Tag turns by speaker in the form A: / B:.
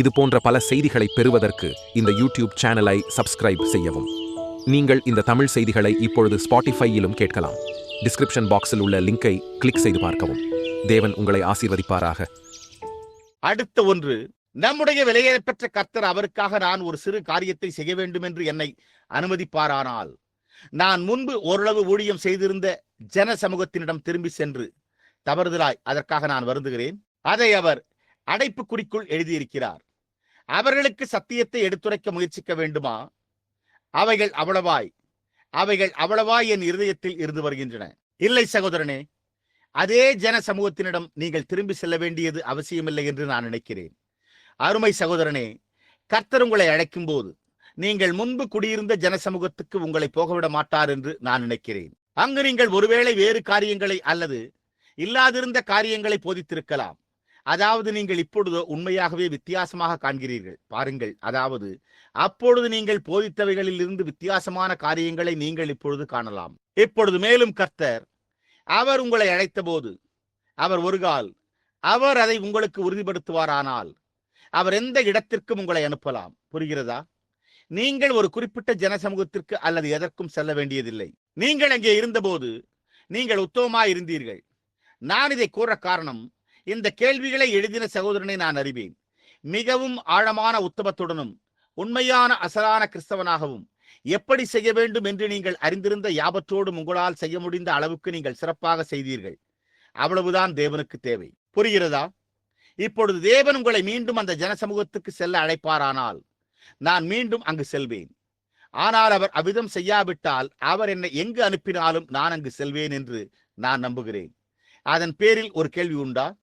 A: இது போன்ற பல செய்திகளை பெறுவதற்கு இந்த யூடியூப் சேனலை சப்ஸ்கிரைப் செய்யவும். நீங்கள் இந்த தமிழ் செய்திகளை இப்பொழுது ஸ்பாட்டிஃபையிலும் கேட்கலாம். டிஸ்கிரிப்ஷன் பாக்ஸில் உள்ள லிங்கை கிளிக் செய்து பார்க்கவும். தேவன் உங்களை ஆசீர்வதிப்பாராக.
B: அடுத்த ஒன்று நம்முடைய விலையேறப்பெற்ற கர்த்தர் அவருக்காக நான் ஒரு சிறு காரியத்தை செய்ய வேண்டும் என்று என்னை அனுமதிப்பாரானால் நான் முன்பு ஓரளவு ஊழியம் செய்திருந்த ஜன சமூகத்தினிடம் திரும்பி சென்று தவறுதலாய் அதற்காக நான் வருந்துகிறேன். அதை அவர் அடைப்புக்குறிக்குள் எழுதியிருக்கிறார். அவர்களுக்கு சத்தியத்தை எடுத்துரைக்க முயற்சிக்க வேண்டுமா? அவைகள் அவ்வளவாய் அவைகள் அவ்வளவாய் என் இருதயத்தில் இருந்து வருகின்றன. இல்லை சகோதரனே அதே ஜன சமூகத்தினிடம் நீங்கள் திரும்பி செல்ல வேண்டியது அவசியமில்லை என்று நான் நினைக்கிறேன். அருமை சகோதரனே கர்த்தர் உங்களை அழைக்கும் போது நீங்கள் முன்பு குடியிருந்த ஜன சமூகத்துக்கு உங்களை போகவிட மாட்டார் என்று நான் நினைக்கிறேன். அங்கு நீங்கள் ஒருவேளை வேறு காரியங்களை அல்லது இல்லாதிருந்த காரியங்களை போதித்திருக்கலாம். அதாவது நீங்கள் இப்பொழுதோ உண்மையாகவே வித்தியாசமாக காண்கிறீர்கள். பாருங்கள் அதாவது அப்பொழுது நீங்கள் போதித்தவைகளில் இருந்து வித்தியாசமான காரியங்களை நீங்கள் இப்பொழுது காணலாம். இப்பொழுது மேலும் கர்த்தர் அவர் உங்களை அழைத்த போது அவர் ஒருகால் அவர் அதை உங்களுக்கு உறுதிப்படுத்துவாரானால் அவர் எந்த இடத்திற்கும் உங்களை அனுப்பலாம். புரிகிறதா? நீங்கள் ஒரு குறிப்பிட்ட ஜன சமூகத்திற்கு அல்லது எதற்கும் செல்ல வேண்டியதில்லை. நீங்கள் அங்கே இருந்தபோது நீங்கள் உத்தமமாய் இருந்தீர்கள் நான் இதை கூற காரணம் இந்த கேள்விகளை எழுதின சகோதரனை நான் அறிவேன். மிகவும் ஆழமான உத்தமத்துடனும் உண்மையான அசலான கிறிஸ்தவனாகவும் எப்படி செய்ய வேண்டும் என்று நீங்கள் அறிந்திருந்த யாபற்றோடு உங்களால் செய்ய முடிந்த அளவுக்கு நீங்கள் சிறப்பாக செய்தீர்கள். அவ்வளவுதான் தேவனுக்கு தேவை. புரிகிறதா? இப்பொழுது தேவன் உங்களை மீண்டும் அந்த ஜனசமூகத்துக்கு செல்ல அழைப்பாரானால் நான் மீண்டும் அங்கு செல்வேன். ஆனால் அவர் அவ்விதம் செய்யாவிட்டால் அவர் என்னை எங்கு அனுப்பினாலும் நான் அங்கு செல்வேன் என்று நான் நம்புகிறேன். அதன் பேரில் ஒரு கேள்வி உண்டா?